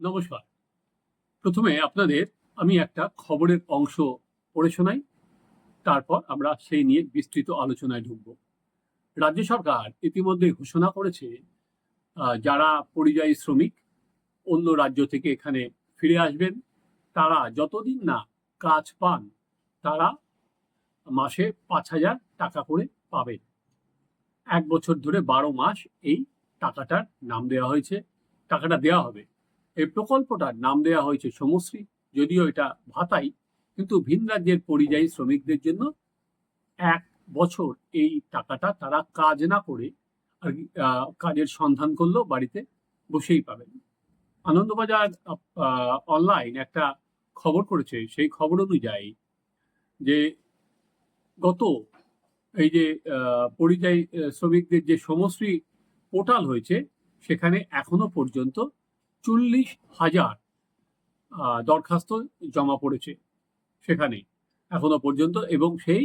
নমস্কার। প্রথমে আপনাদের আমি একটা খবরের অংশ পড়ে শোনাই, তারপর আমরা সেই নিয়ে বিস্তৃত আলোচনায় ঢুকব। রাজ্য সরকার ইতিমধ্যে ঘোষণা করেছে যারা পরিযায়ী শ্রমিক অন্য রাজ্য থেকে এখানে ফিরে আসবেন, তারা যতদিন না কাজ পান, তারা মাসে পাঁচ হাজার টাকা করে পাবেন। এক বছর ধরে বারো মাস এই টাকাটার নাম দেওয়া হয়েছে, টাকাটা দেওয়া হবে। এই প্রকল্পটার নাম দেওয়া হয়েছে সমশ্রী, যদিও এটা ভাতাই, কিন্তু ভিন রাজ্যের পরিযায়ী শ্রমিকদের জন্য এক বছর এই টাকাটা তারা কাজ না করে আর কাজের সন্ধান করলেও বাড়িতে বসেই পাবেন আনন্দবাজার অনলাইন একটা খবর করেছে, সেই খবর অনুযায়ী যে গত এই যে পরিযায়ী শ্রমিকদের যে সমশ্রী পোর্টাল হয়েছে, সেখানে এখনও পর্যন্ত চল্লিশ হাজার দরখাস্ত জমা পড়েছে সেখানে এখনও পর্যন্ত এবং সেই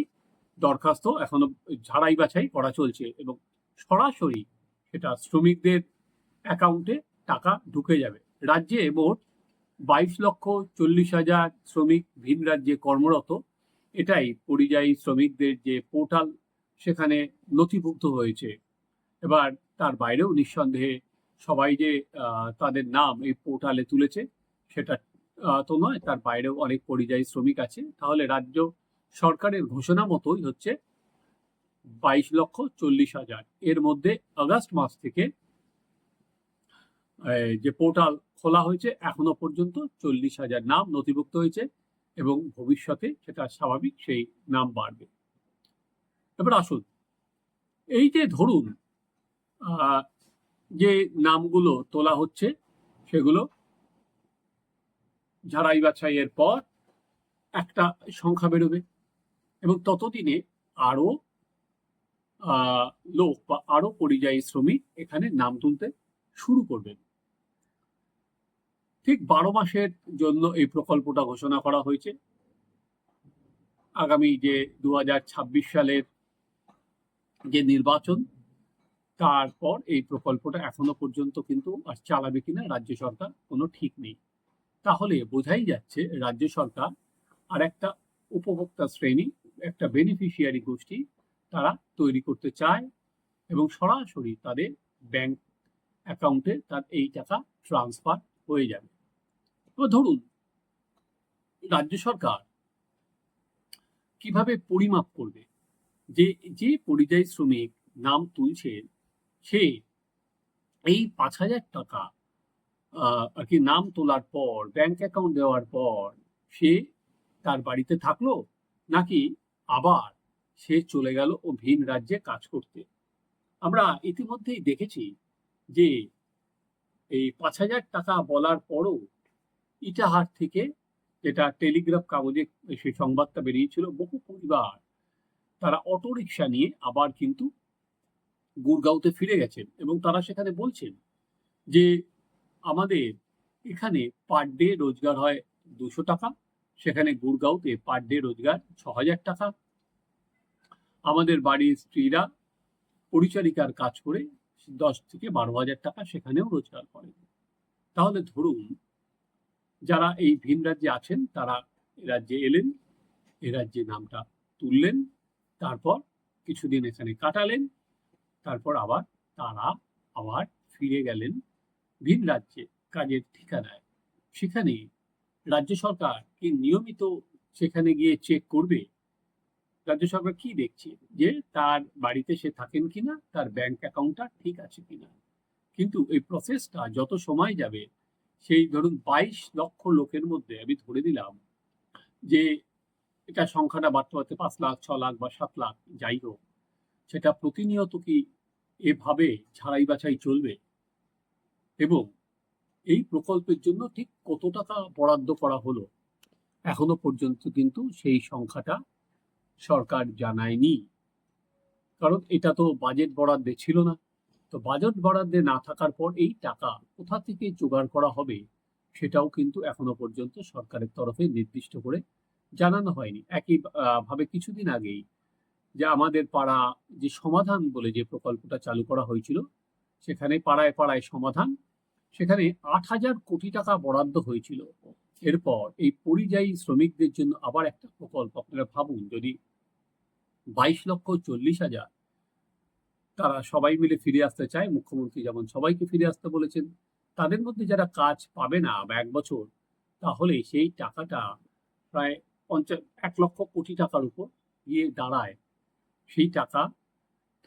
দরখাস্ত এখনও ঝাড়াই বাছাই করা চলছে এবং সরাসরি সেটা শ্রমিকদের অ্যাকাউন্টে টাকা ঢুকে যাবে। রাজ্যে মোট বাইশ লক্ষ চল্লিশ হাজার শ্রমিক ভিন রাজ্যে কর্মরত। এটাই পরিযায়ী শ্রমিকদের যে পোর্টাল সেখানে নথিভুক্ত হয়েছে। এবার তার বাইরেও নিঃসন্দেহে সবাই যে তাদের নাম এই পোর্টালে তুলেছে, সেটা তো নয়, তার বাইরেও অনেক পরিযায়ী শ্রমিক আছে। তাহলে রাজ্য সরকারের ঘোষণা মতোই হচ্ছে বাইশ লক্ষ চল্লিশ হাজার। এর মধ্যে আগস্ট মাস থেকে যে পোর্টাল খোলা হয়েছে, এখনও পর্যন্ত চল্লিশ হাজার নাম নথিভুক্ত হয়েছে এবং ভবিষ্যতে সেটা স্বাভাবিক সেই নাম বাড়বে। এবার আসুন, এই যে ধরুন যে নামগুলো তোলা হচ্ছে, সেগুলো ঝাড়াই বাছাইয়ের পর একটা সংখ্যা বেরোবে। এবং ততদিনে আরও লোক বা আরও পরিযায়ী শ্রমিক এখানে নাম তুলতে শুরু করবেন ঠিক বারো মাসের জন্য এই প্রকল্পটা ঘোষণা করা হয়েছে। আগামী যে দু হাজার ছাব্বিশ সালের যে নির্বাচন তারপর এই প্রকল্পটা এখনও পর্যন্ত কিন্তু আর চালাবে কিনা রাজ্য সরকার কোনো ঠিক নেই। তাহলে বোঝাই যাচ্ছে রাজ্য সরকার আর একটা উপভোক্তা শ্রেণি, একটা বেনিফিশিয়ারি গোষ্ঠী তারা তৈরি করতে চায় এবং সরাসরি তাদের ব্যাংক অ্যাকাউন্টে তার এই টাকা ট্রান্সফার হয়ে যাবে। এবার ধরুন, রাজ্য সরকার কীভাবে পরিমাপ করবে? যে যে পরিযায়ী শ্রমিক নাম তুলছেন সে এই পাঁচ হাজার টাকা আর কি নাম তোলার পর ব্যাংক অ্যাকাউন্ট দেওয়ার পর সে তার বাড়িতে থাকল নাকি আবার সে চলে গেল ও ভিন রাজ্যে কাজ করতে? আমরা ইতিমধ্যেই দেখেছি যে এই পাঁচ হাজার টাকা বলার পরও ইটাহার থেকে যেটা টেলিগ্রাফ কাগজে সেই সংবাদটা বেরিয়েছিল, বহু পরিবার তারা অটোরিকশা নিয়ে আবার কিন্তু গুরগাঁওতে ফিরে গেছেন এবং তারা সেখানে বলছেন যে আমাদের এখানে পার ডে রোজগার হয় দুশো টাকা, সেখানে গুরগাঁওতে পার ডে রোজগার ছ হাজার টাকা। আমাদের বাড়ির স্ত্রীরা পরিচারিকার কাজ করে দশ থেকে বারো হাজার টাকা সেখানেও রোজগার করেন তাহলে ধরুন, যারা এই ভিন রাজ্যে আছেন, তারা রাজ্যে এলেন, এ রাজ্যে নামটা তুললেন, তারপর কিছুদিন এখানে কাটালেন তারপর আবার তারা আবার ফিরে গেলেন ভিন রাজ্যে কাজের ঠিকানায়। সেখানে রাজ্য সরকার কি নিয়মিত সেখানে গিয়ে চেক করবে। রাজ্য সরকার কি দেখছে? যে তার বাড়িতে সে থাকেন কিনা? তার ব্যাংক অ্যাকাউন্টটা ঠিক আছে কিনা? কিন্তু এই প্রসেসটা যত সময় যাবে, সেই ধরুন বাইশ লক্ষ লোকের মধ্যে আমি ধরে দিলাম যে এটা সংখ্যাটা বাড়তে বাড়তে পাঁচ লাখ, ছ লাখ বা সাত লাখ যাই হোক, সেটা প্রতিনিয়ত কি এভাবে ছাড়াই বাছাই চলবে। এবং এই প্রকল্পের জন্য ঠিক কত টাকা বরাদ্দ করা হলো, এখনও পর্যন্ত কিন্তু সেই সংখ্যাটা সরকার জানায়নি। কারণ এটা তো বাজেট বরাদ্দে ছিল না। তো বাজেট বরাদ্দে না থাকার পর এই টাকা কোথা থেকে জোগাড় করা হবে, সেটাও কিন্তু এখনও পর্যন্ত সরকারের তরফে নির্দিষ্ট করে জানানো হয়নি। একই ভাবে কিছুদিন আগেই যে আমাদের পাড়া যে সমাধান বলে যে প্রকল্পটা চালু করা হয়েছিল, সেখানে পাড়ায় পাড়ায় সমাধান। সেখানে আট হাজার কোটি টাকা বরাদ্দ হয়েছিল। এরপর এই পরিযায়ী শ্রমিকদের জন্য আবার একটা প্রকল্প, আপনারা ভাবুন, যদি বাইশ লক্ষ চল্লিশ হাজার তারা সবাই মিলে ফিরে আসতে চায়, মুখ্যমন্ত্রী যেমন সবাইকে ফিরে আসতে বলেছেন, তাদের মধ্যে যারা কাজ পাবে না বা এক বছর, তাহলে সেই টাকাটা প্রায় পঞ্চাশ, এক লক্ষ কোটি টাকার উপর গিয়ে দাঁড়ায়। সেই টাকা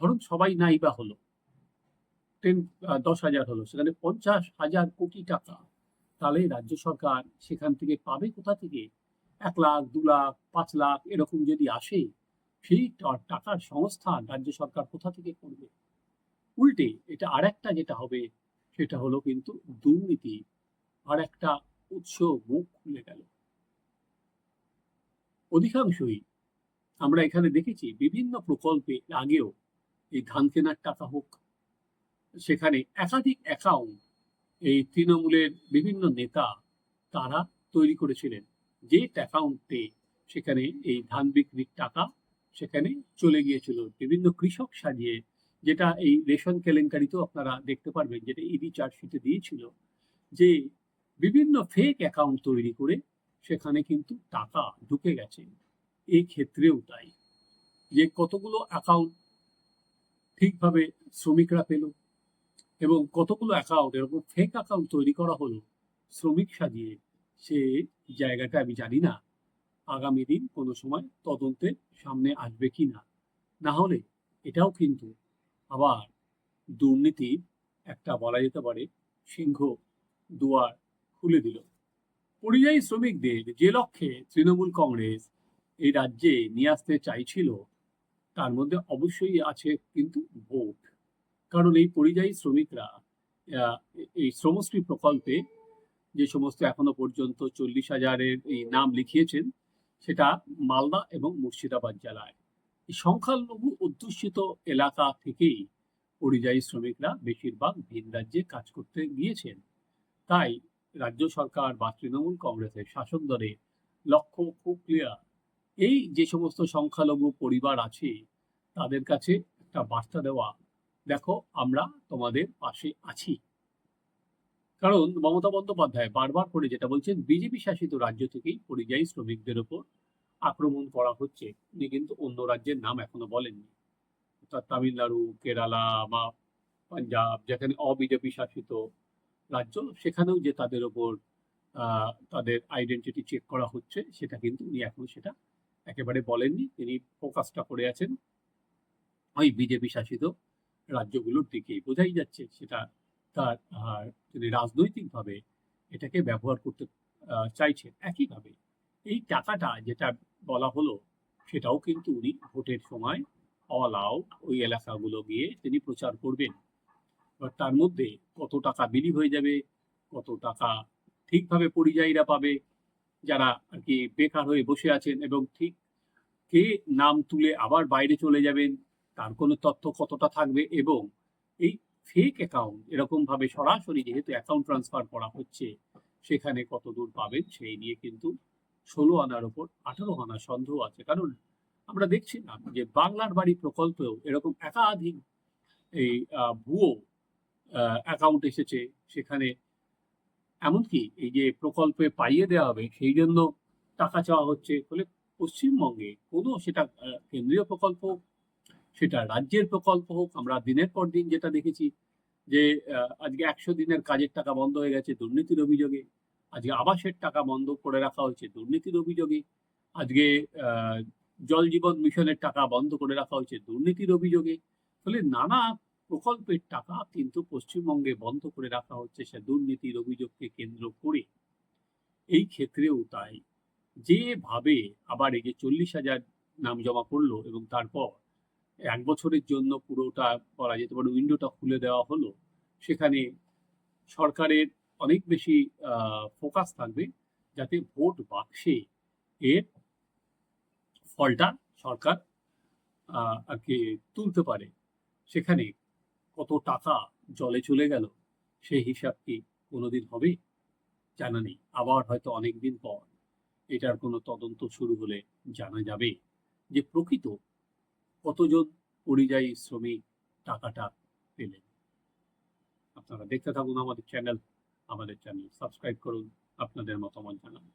ধরুন সবাই নাই বা হলো। টেন দশ হাজার হলো, সেখানে পঞ্চাশ হাজার কোটি টাকা। তাহলে রাজ্য সরকার সেখান থেকে পাবে কোথা থেকে? এক লাখ, দু লাখ, পাঁচ লাখ এরকম যদি আসে, সেই টাকার সংস্থান রাজ্য সরকার কোথা থেকে করবে? উল্টে এটা আরেকটা যেটা হবে, সেটা হলো কিন্তু দুর্নীতি। আর একটা উৎস মুখ খুলে গেল। অধিকাংশই আমরা এখানে দেখেছি বিভিন্ন প্রকল্পে আগেও এই ধান কেনার টাকা হোক, সেখানে একাধিক অ্যাকাউন্ট এই তৃণমূলের বিভিন্ন নেতা তারা তৈরি করেছিলেন। যে অ্যাকাউন্টে সেখানে এই ধান বিক্রির টাকা সেখানে চলে গিয়েছিল। বিভিন্ন কৃষক সাজিয়ে যেটা এই রেশন কেলেঙ্কারিতেও আপনারা দেখতে পারবেন, যেটা ইডি চার্জশিটে দিয়েছিল যে বিভিন্ন ফেক অ্যাকাউন্ট তৈরি করে সেখানে কিন্তু টাকা ঢুকে গেছে। এই ক্ষেত্রেও তাই যে কতগুলো অ্যাকাউন্ট ঠিকভাবে শ্রমিকরা পেল এবং কতগুলো অ্যাকাউন্ট এরকম ফেক অ্যাকাউন্ট তৈরি করা হলো শ্রমিক সাজিয়ে, সে জায়গাটা আমি জানি না। আগামী দিন কোনো সময় তদন্তের সামনে আসবে কি না? না হলে এটাও কিন্তু আবার দুর্নীতির একটা বলা যেতে পারে সিংহ দুয়ার খুলে দিল। পরিযায়ী শ্রমিকদের যে লক্ষ্যে তৃণমূল কংগ্রেস এই রাজ্যে নিয়ে আসতে চাইছিল, তার মধ্যে অবশ্যই আছে কিন্তু ভোট। কারণ এই পরিযায়ী শ্রমিকরা এই শ্রমশ্রী প্রকল্পে যে সমস্ত এখনও পর্যন্ত চল্লিশ হাজারের এই নাম লিখিয়েছেন, সেটা মালদা এবং মুর্শিদাবাদ জেলায়। সংখ্যালঘু অধ্যুষিত এলাকা থেকেই পরিযায়ী শ্রমিকরা বেশিরভাগ ভিন রাজ্যে কাজ করতে গিয়েছেন। তাই রাজ্য সরকার বা তৃণমূল কংগ্রেসের শাসক দলের লক্ষ্য খুব ক্লিয়ার এই যে সমস্ত সংখ্যালঘু পরিবার আছে, তাদের কাছে একটা বার্তা দেওয়া, দেখো আমরা তোমাদের পাশে আছি। কারণ মমতা বন্দ্যোপাধ্যায় বারবার করে যেটা বলছেন, বিজেপি শাসিত রাজ্য থেকেই পরিযায়ী শ্রমিকদের ওপর আক্রমণ করা হচ্ছে। উনি কিন্তু অন্য রাজ্যের নাম এখনও বলেননি। অর্থাৎ তামিলনাড়ু, কেরালা বা পাঞ্জাব, যেখানে অবিজেপি শাসিত রাজ্য, সেখানেও যে তাদের ওপর তাদের আইডেন্টিটি চেক করা হচ্ছে, সেটা কিন্তু উনি এখন সেটা একেবারে বলেননি। তিনি ফোকাসটা করে আছেন। ওই বিজেপি শাসিত রাজ্যগুলোর দিকেই। বোঝাই যাচ্ছে সেটা তার তিনি রাজনৈতিকভাবে এটাকে ব্যবহার করতে চাইছেন একইভাবে। এই টাকাটা যেটা বলা হলো, সেটাও কিন্তু উনি ভোটের সময় অল আউট ওই এলাকাগুলো গিয়ে তিনি প্রচার করবেন। এবার তার মধ্যে কত টাকা বিলি হয়ে যাবে, কত টাকা ঠিকভাবে পরিযায়ীরা পাবে যারা আর কি বেকার হয়ে বসে আছেন এবং ঠিক কে নাম তুলে আবার বাইরে চলে যাবেন, তার কোনো তথ্য কতটা থাকবে এবং এই ফেক অ্যাকাউন্ট এরকম ভাবে সরাসরি যেহেতু অ্যাকাউন্ট ট্রান্সফার করা হচ্ছে, সেখানে কত দূর পাবেন সেই নিয়ে কিন্তু ষোলো আনার ওপর আঠারো আনা সন্দেহ আছে। কারণ আমরা দেখছি দেখছিলাম যে বাংলার বাড়ি প্রকল্পেও এরকম একাধিক এই ভুয়ো অ্যাকাউন্ট এসেছে, সেখানে এমনকি এই যে প্রকল্পে পাইয়ে দেওয়া হবে সেই জন্য টাকা চাওয়া হচ্ছে ফলে পশ্চিমবঙ্গে কোনো সেটা কেন্দ্রীয় প্রকল্প হোক, সেটা রাজ্যের প্রকল্প হোক আমরা দিনের পর দিন যেটা দেখেছি যে আজকে একশো দিনের কাজের টাকা বন্ধ হয়ে গেছে দুর্নীতির অভিযোগে আজকে আবাসের টাকা বন্ধ করে রাখা হয়েছে দুর্নীতির অভিযোগে আজকে জল জীবন মিশনের টাকা বন্ধ করে রাখা হয়েছে দুর্নীতির অভিযোগে ফলে নানা প্রকল্পের টাকা কিন্তু পশ্চিমবঙ্গে বন্ধ করে রাখা হচ্ছে সে দুর্নীতির অভিযোগকে কেন্দ্র করে। এই ক্ষেত্রেও তাই। যেভাবে আবার এই যে চল্লিশ হাজার নাম জমা করল এবং তারপর এক বছরের জন্য পুরোটা বলা যেতে পারে উইন্ডোটা খুলে দেওয়া হলো, সেখানে সরকারের অনেক বেশি ফোকাস থাকবে যাতে ভোট বাক্সে এর ফলটা সরকার আর কি তুলতে পারে। সেখানে কত টাকা জলে চলে গেল, সেই হিসাব কি কোনোদিন হবে? জানা নেই। আবার হয়তো অনেক দিন পর এটার কোনো তদন্ত শুরু হলে জানা যাবে যে প্রকৃত কতজন পরিযায়ী শ্রমিক টাকাটা পেলেন। আপনারা দেখতে থাকুন আমাদের চ্যানেল আমাদের চ্যানেল সাবস্ক্রাইব করুন, আপনাদের মতামত জানান।